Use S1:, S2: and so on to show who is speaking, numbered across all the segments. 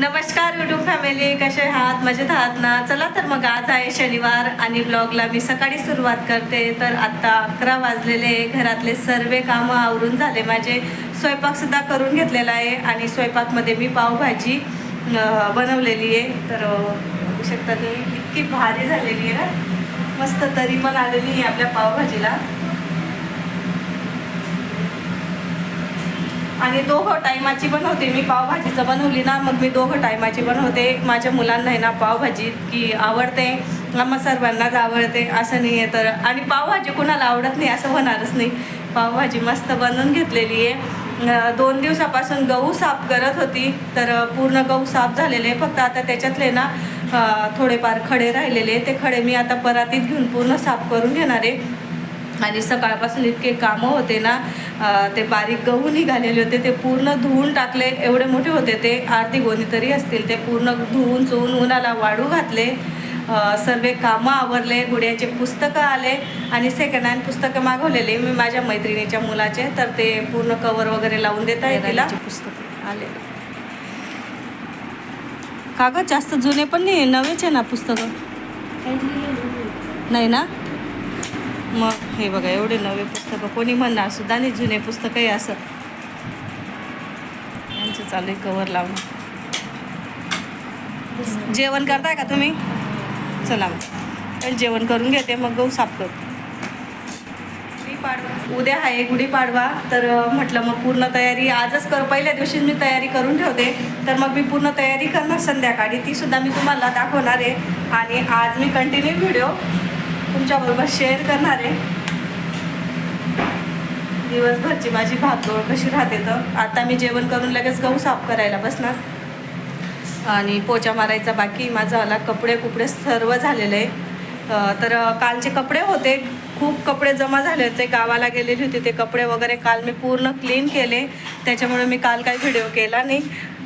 S1: नमस्कार YouTube family कसे आहात? मजेत आहात ना? चला तर मग आज आहे शनिवार आणि ब्लॉगला मी सकाळी सुरुवात करते. तर आत्ता अकरा वाजलेले घरातले सर्व कामं आवरून झाले. माझे स्वयंपाकसुद्धा करून घेतलेला आहे आणि स्वयंपाकमध्ये मी पावभाजी बनवलेली आहे. तर बघू शकता तुम्ही इतकी भारी झालेली आहे ना? मस्त तरी पण आलेली आहे आपल्या पावभाजीला. आणि दोघं टायमाची बनवते मी पावभाजीचं बनवली ना मग मी दोघं टायमाची बनवते माझ्या मुलांना आहे ना पावभाजी इतकी आवडते. आम्हा सर्वांनाच आवडते. असं नाही आहे तर. आणि पावभाजी कुणाला आवडत नाही असं होणारच नाही. पावभाजी मस्त बनवून घेतलेली आहे. दोन दिवसापासून गहू साफ करत होती. तर पूर्ण गहू साफ झालेले. फक्त आता त्याच्यातले ना थोडेफार खडे राहिलेले. ते खडे मी आता परातीत घेऊन पूर्ण साफ करून घेणार आहे. आणि सकाळपासून इतके कामं होते ना ते बारीक गहू निघालेले होते ते पूर्ण धुवून टाकले एवढे मोठे होते ते आरती गोणी तरी असतील ते पूर्ण धुवून चुवून उन्हाला वाढू घातले सर्व कामं आवरले गुड्याचे पुस्तकं आले आणि सेकंड हँड पुस्तकं मागवलेले मी माझ्या मैत्रिणीच्या मुलाचे तर ते पूर्ण कवर वगैरे लावून देत आहे तिला पुस्तकं. आले. कागद जास्त जुने पण नाही नवेच आहे ना पुस्तकं? नाही ना? मग हे बघा एवढे नवे पुस्तकं. कोणी म्हणणार सुद्धा नाही जुने पुस्तकही असं. यांचं चालू आहे कवर लावून जेवण करताय का तुम्ही? चला मग. जेवण करून घेते मग गहू साफ करतो गुढीपाडवा उद्या आहे गुढीपाडवा तर म्हटलं मग पूर्ण तयारी आजच कर. पहिल्या दिवशी मी तयारी करून ठेवते. तर मग मी पूर्ण तयारी करणार संध्याकाळी. ती सुद्धा मी तुम्हाला दाखवणार आहे. आणि आज मी कंटिन्यू व्हिडिओ तुमच्याबरोबर शेअर करणार आहे. दिवसभरची माझी भातोळ कशी राहते तर? आता मी जेवण करून लगेच गहू साफ करायला बसणार. आणि पोचा मारायचा बाकी. माझा आला कपडे कुपडे सर्व झालेले आहे. तर कालचे कपडे होते. खूप कपडे जमा झाले होते. गावाला गेलेले होते. ते कपडे वगैरे काल मी पूर्ण क्लीन केले. त्याच्यामुळे मी काल काही व्हिडिओ केला नाही.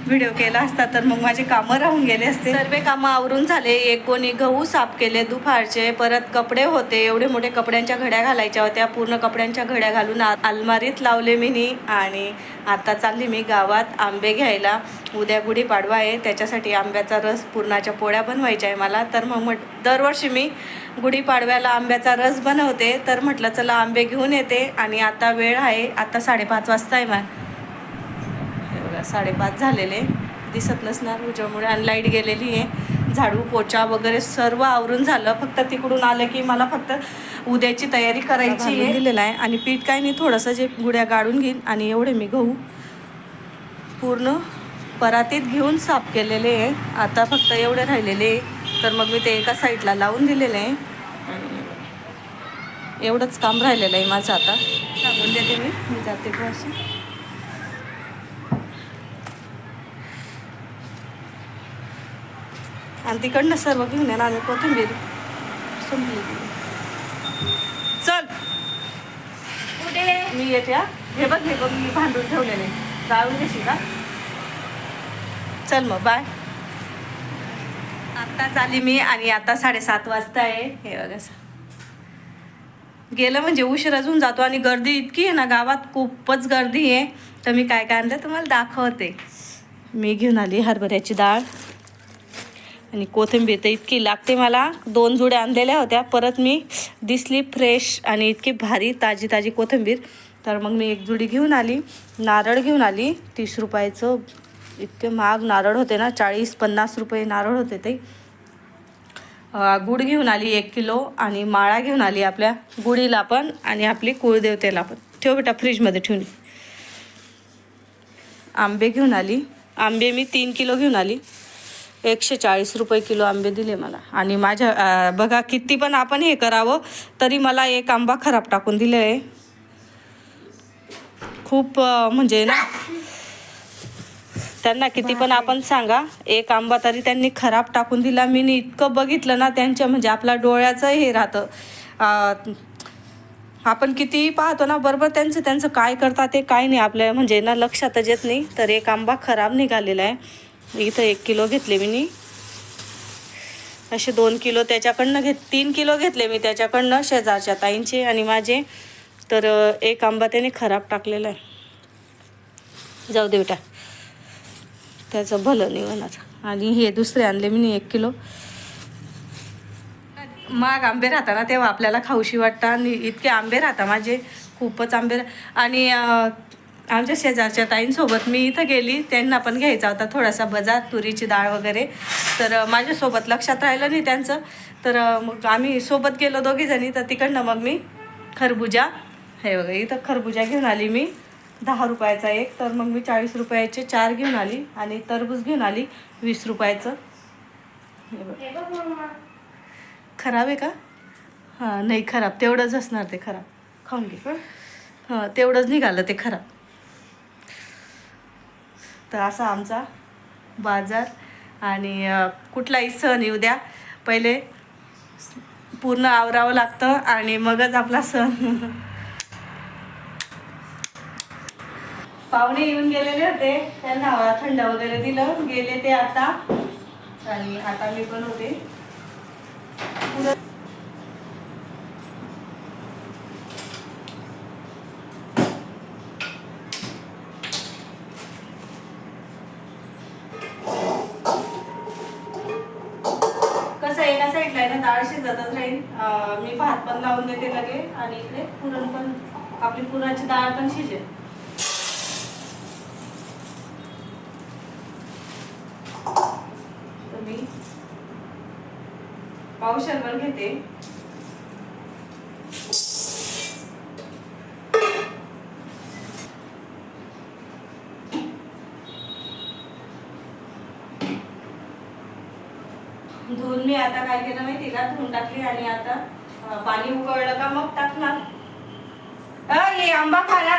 S1: व्हिडिओ केला असता तर मग माझे कामं राहून गेले असते. सर्व कामं आवरून झाले. एक कोणी गहू साफ केले दुपारचे परत कपडे होते. एवढे मोठे कपड्यांच्या घड्या घालायच्या होत्या. पूर्ण कपड्यांच्या घड्या घालून आ- अलमारीत लावले मीनी. आणि आता चालली मी गावात आंबे घ्यायला. उद्या गुढीपाडवा आहे. त्याच्यासाठी आंब्याचा रस पूर्णाच्या पोळ्या बनवायच्या आहे मला. तर मग म्हट दरवर्षी मी गुढीपाडव्याला आंब्याचा रस बनवते. तर म्हटलं चला आंबे घेऊन येते. आणि आता वेळ आहे. आता साडेपाच वाजता आहे मला. साडेपाच झालेले. दिसत नसणार उजेमुळे आणि लाइट गेलेली आहे. झाडू पोचा वगैरे सर्व आवरून झालं. फक्त तिकडून आलं की मला फक्त उद्याची तयारी करायची आहे. दिलेलं आहे. आणि पीठ काय नाही थोडंसं जे गुड्या गाळून घेईन आणि एवढे मी गहू पूर्ण परातीत घेऊन साफ केलेले आहे. आता फक्त एवढे राहिलेले तर मग मी ते एका साईडला लावून दिलेले आहे. एवढंच काम राहिलेलं आहे माझं आता. सांगून देते मी. मी जाते बस आणि तिकडनं सर्व घेऊन येणार आणि कोथिंबीर. संपली. चल. मी येते हा. बघ हे बघ मी भांडून ठेवलेले. जाळून घेशील का? चल मग बाय. आता झाली मी आणि आता साडेसात वाजता आहे. हे बघा. गेलं म्हणजे उशीर अजून जातो आणि गर्दी इतकी आहे ना गावात खूपच गर्दी आहे. तर मी काय काय आणलं तुम्हाला दाखवते. मी घेऊन आली हरभऱ्याची डाळ. आणि कोथिंबीर तर इतकी लागते मला. दोन जुड्या आणलेल्या होत्या. परत मी दिसली फ्रेश आणि इतकी भारी ताजी ताजी कोथिंबीर. तर मग मी एक जुडी घेऊन आली. नारळ घेऊन आली. तीस रुपयाचं इतके महाग नारळ होते ना. चाळीस पन्नास रुपये नारळ होते ते. गुड घेऊन आली एक किलो आणि माळा घेऊन आली आपल्या गुढीला पण आणि आपली कुळदेवतेला पण. ठेव बेटा फ्रीजमध्ये ठेवून. आंबे घेऊन आली. आंबे मी तीन किलो घेऊन आली. एकशे चाळीस रुपये किलो आंबे दिले मला. आणि माझ्या बघा किती पण आपण हे करावं तरी मला एक आंबा खराब टाकून दिले आहे. खूप म्हणजे ना त्यांना किती पण आपण सांगा एक आंबा तरी त्यांनी खराब टाकून दिला. मी इतकं बघितलं ना त्यांच्या म्हणजे आपल्या डोळ्याचं हे राहतं. आपण कितीही पाहतो ना बरोबर त्यांचं त्यांचं काय करतात ते काय नाही आपल्या म्हणजे ना लक्षातच येत नाही. तर एक आंबा खराब निघालेला आहे. इथं एक किलो घेतले मी. नी असे दोन किलो त्याच्याकडनं घेत तीन किलो घेतले मी त्याच्याकडनं शेजारच्या ताईंचे आणि माझे. तर एक आंबा त्याने खराब टाकलेला आहे. जाऊ दे बेटा. त्याचं भलं नाही होणार आणि हे दुसरे आणले मी एक किलो. माग आंबे राहता ना तेव्हा आपल्याला खाऊशी वाटतं आणि इतके आंबे राहता माझे. खूपच आंबे आणि आमच्या शेजारच्या ताईंसोबत मी इथं गेली. त्यांना पण घ्यायचा होता थोडासा बजार तुरीची डाळ वगैरे. तर माझ्यासोबत लक्षात राहिलं नाही त्यांचं. तर मग आम्ही सोबत गेलो दोघीजणी तर तिकडनं मग मी खरबुजा हे बघा इथं खरबुजा घेऊन आली मी. दहा रुपयाचा एक. तर मग मी चाळीस रुपयाचे चार घेऊन आली आणि टरबूज घेऊन आली वीस रुपयाचं. हे बघ. खराब आहे का? हां नाही खराब. तेवढंच असणार ते खराब. खाऊन घे. हां तेवढंच निघालं ते खराब. तर असा आमचा. बाजार आणि कुठलाही सण येऊ द्या. पहिले पूर्ण आवरावं लागतं आणि मगच आपला सण. पाहुणे येऊन गेलेले होते. त्यांना हवा थंड वगैरे दिलं. गेले ते आता. आणि आता मी पण होते कसं एका साईडला डाळ शिजतच राहील मी भात पण लावून देते लगे आणि इकडे पुरण पण आपली पुरणाची डाळ पण शिजेल. तर मी पावशरभर घेते. म्हणून मी आता काय केलं माहिती का? धुवून टाकली आणि आता पाणी उकळलं का मग टाकणार. अ, ये आंबा खाला.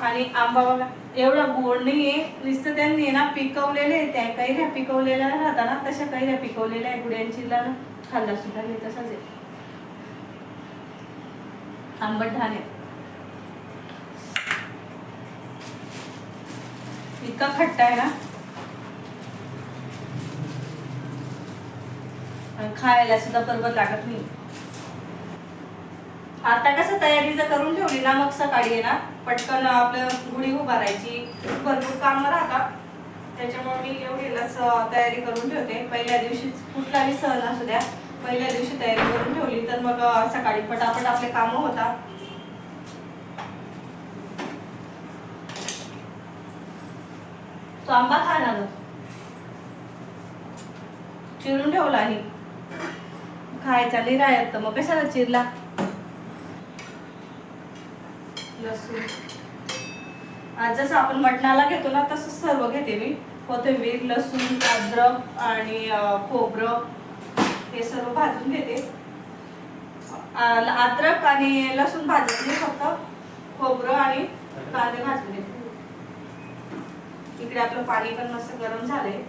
S1: आणि आंबा बघा एवढा गोड नाहीये. नुसतं त्यांनी ना पिकवलेले त्या कैऱ्या पिकवलेल्या राहता ना तशा कैऱ्या पिकवलेल्या आहे गुड्यांचीला. ना खाल्ला सुद्धा नाही तसाच आहे. आंबट ढाण आहे. इतका खट्टा आहे ना? आणि खायला सुद्धा बरोबर लागत नाही. आता कसं तयारी जर करून ठेवली ना मग सकाळी आहे ना पटकन आपलं गुढी उभारायची. भरपूर कामं राहतात. त्याच्यामुळे मी एवढीलाच तयारी करून ठेवते. पहिल्या दिवशी कुठलाही सण असू द्या पहिल्या दिवशी तयारी करून ठेवली तर मग सकाळी पटापट आपले कामं होतात. तो आंबा खा ना चिरून ठेवला आहे. खायचा नाही राहत तर मग कशाला चिरला? लसूण. आज जसं आपण मटणाला घेतो ना तसंच सर्व घेते मी. कोथिंबीर लसूण अद्रक आणि खोबरं हे सर्व भाजून घेते. अद्रक आणि लसूण भाजत नाही फक्त. खोबरं आणि कांदे भाजून घेते. इकडे आपलं पाणी पण मस्त गरम झालंय.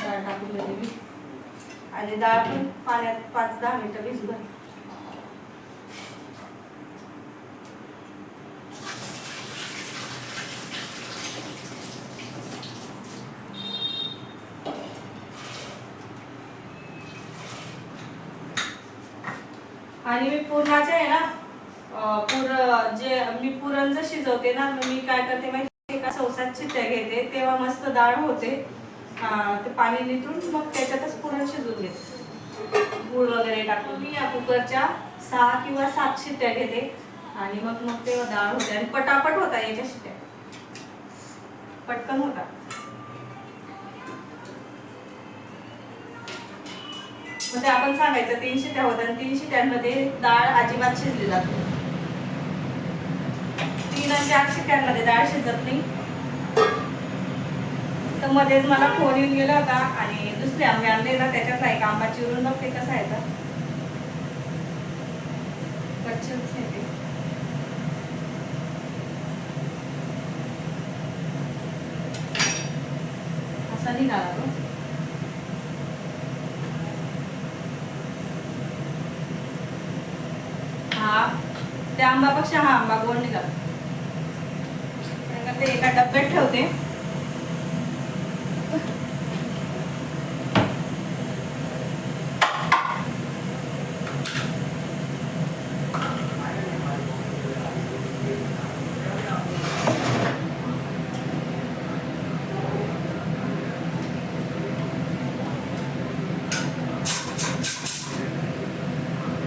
S1: डाळ टाकून देते मी. आणि डाळ पण पाण्यात पाच दहा मिनिटं भिजू घाल आणि मी पुरणाचे आहे ना पुर जे मी पुरण जर शिजवते ना मी काय करते माहिती का चौसात शिट्ट्या घेते तेव्हा मस्त डाळ होते. ते पाणी निथून मग त्याच्यात गूळ वगैरे टाकून मी या कुकरच्या सहा किंवा सात शिट्ट्या घेते. आणि मग मग ते डाळ होते आणि पटापट होता याच्या शिट्ट्या पटकन होता. मग ते आपण सांगायचं तीन शिट्या होत्या आणि तीन शिट्यांमध्ये डाळ अजिबात शिजली जाते तीन आणि चार शिट्ट्यांमध्ये डाळ शिजत नाही. तर मध्येच मला फोन येऊन गेला होता आणि दुसरे आंबे आणले ना त्याच्यातला एक आंबा चिरून बघते कसा आहे तर. आहे ते. असा निघाला तो. हा त्या आंबापेक्षा हा आंबा गोड निघाला. ते एका डब्यात ठेवते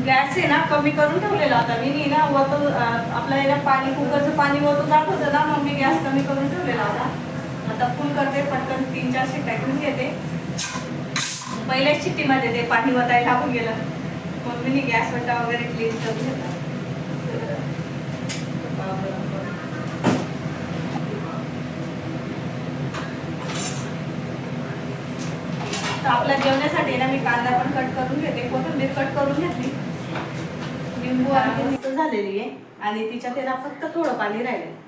S1: गॅस आहे ना कमी करून ठेवलेला. होता मी ना वतो आपलं याला पाणी कुकरचं पाणी वतो जात होतं ना मग मी गॅस कमी करून ठेवलेला होता. आता फुल करते पटकन तीन चार शिट्ट्या घेऊन घेते. पहिल्याच शिट्टीमध्ये ते पाणी वतायला लागून गेलं. मग मी गॅस वटा वगैरे क्लीन करून घेतला. तर आपल्या जेवणासाठी ना मी कांदा पण कट करून घेते. कोथिंबीर कट करून घेतली. लिंबू आणि मिक्स झालेली आहे आणि तिच्या तेला फक्त थोडं पाणी राहिलं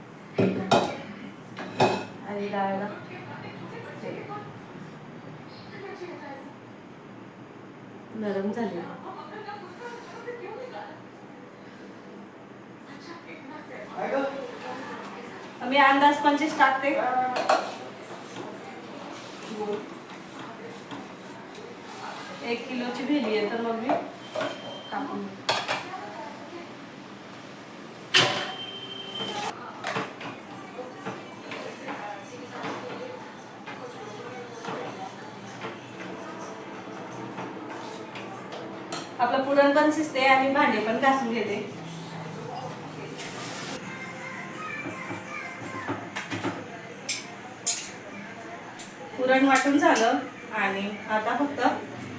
S1: आणि डाळला. नरम झाली. मी अंदाज पंचवीस टाकते. एक किलोची भेली आहे तर मग मी टाकून पुरण पण शिजते आणि भांडे पण घासून घेते. पुरण वाटून झालं आणि आता फक्त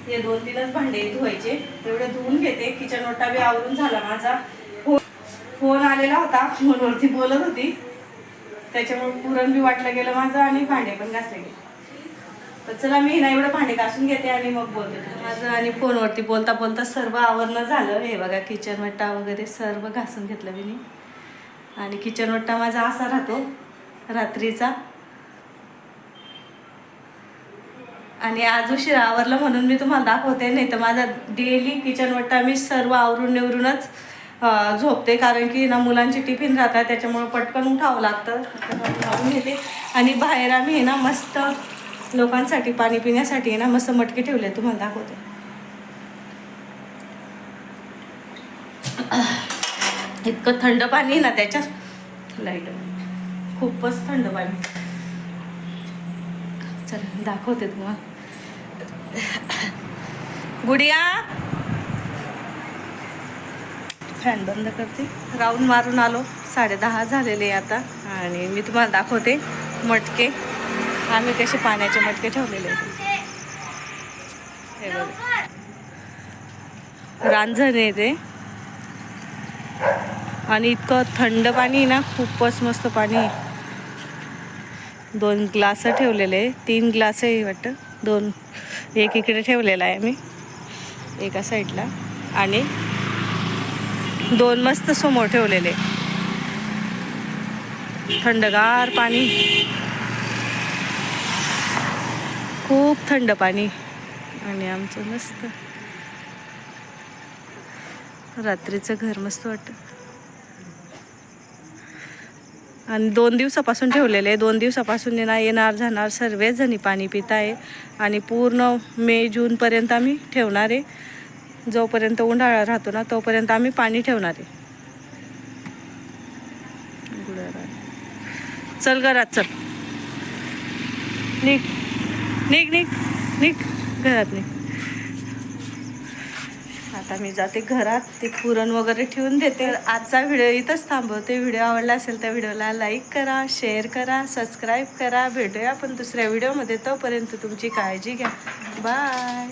S1: हे दोन तीनच भांडे धुवायचे. तेवढे धुवून घेते. किचन ओटा बी आवरून झाला माझा. फोन फोन आलेला होता. फोनवरती बोलत होती. त्याच्यामुळे पुरण बी वाटलं गेलं माझं आणि भांडे पण घासले गेले. तर चला मी ना एवढं भांडे घासून घेते आणि मग बोलते माझं आणि फोनवरती बोलता बोलता सर्व आवरणं झालं. हे बघा किचन वट्टा वगैरे सर्व घासून घेतलं मी. आणि किचन वट्टा माझा असा राहतो रात्रीचा. आणि आज उशीर आवरलं म्हणून मी तुम्हाला दाखवते नाही तर माझा डेली किचन वट्टा मी सर्व आवरून निवरूनच झोपते. कारण की ना मुलांची टिफिन राहतात त्याच्यामुळं पटकन उठावं लागतं. त्याच्यामुळे घेते. आणि बाहेर आम्ही ना मस्त लोकांसाठी पाणी पिण्यासाठी ना मस्त मटके ठेवले तुम्हाला दाखवते. इतकं थंड पाणी आहे ना त्याच्यात. लाइट. खूपच थंड पाणी. चला दाखवते तुम्हाला. गुडिया. फॅन बंद करते. राऊंड मारून आलो. साडे दहा झालेले आता. आणि मी तुम्हाला दाखवते मटके. आम्ही कसे पाण्याचे मटके ठेवलेले आहेत. हे बघा. रांझण आहे ते. आणि इतकं थंड पाणी आहे ना खूपच मस्त पाणी दोन ग्लास ठेवलेले तीन ग्लास आहे वाटतं. दोन. एक इकडे ठेवलेला आहे मी. एका साईडला. आणि दोन मस्त समोर ठेवलेले. थंडगार पाणी. खूप थंड पाणी आणि आमचं मस्त. रात्रीचं घर मस्त वाटतं. आणि दोन दिवसापासून ठेवलेले आहे. दोन दिवसापासून येणार येणार जाणार सर्वच जणी पाणी पित आहे आणि पूर्ण मे जूनपर्यंत आम्ही ठेवणार आहे. जोपर्यंत उन्हाळा राहतो ना तोपर्यंत आम्ही पाणी ठेवणार आहे. चल घरात चल. निघ. निघ निघ निघ घरात निघ. आता मी जाते घरात ते पुरण वगैरे ठेवून देते. आजचा व्हिडिओ इथंच थांबवते व्हिडिओ आवडला असेल तर व्हिडिओला लाईक करा शेअर करा सबस्क्राईब करा. भेटूया आपण दुसऱ्या व्हिडिओमध्ये. तोपर्यंत तुमची काळजी घ्या. बाय.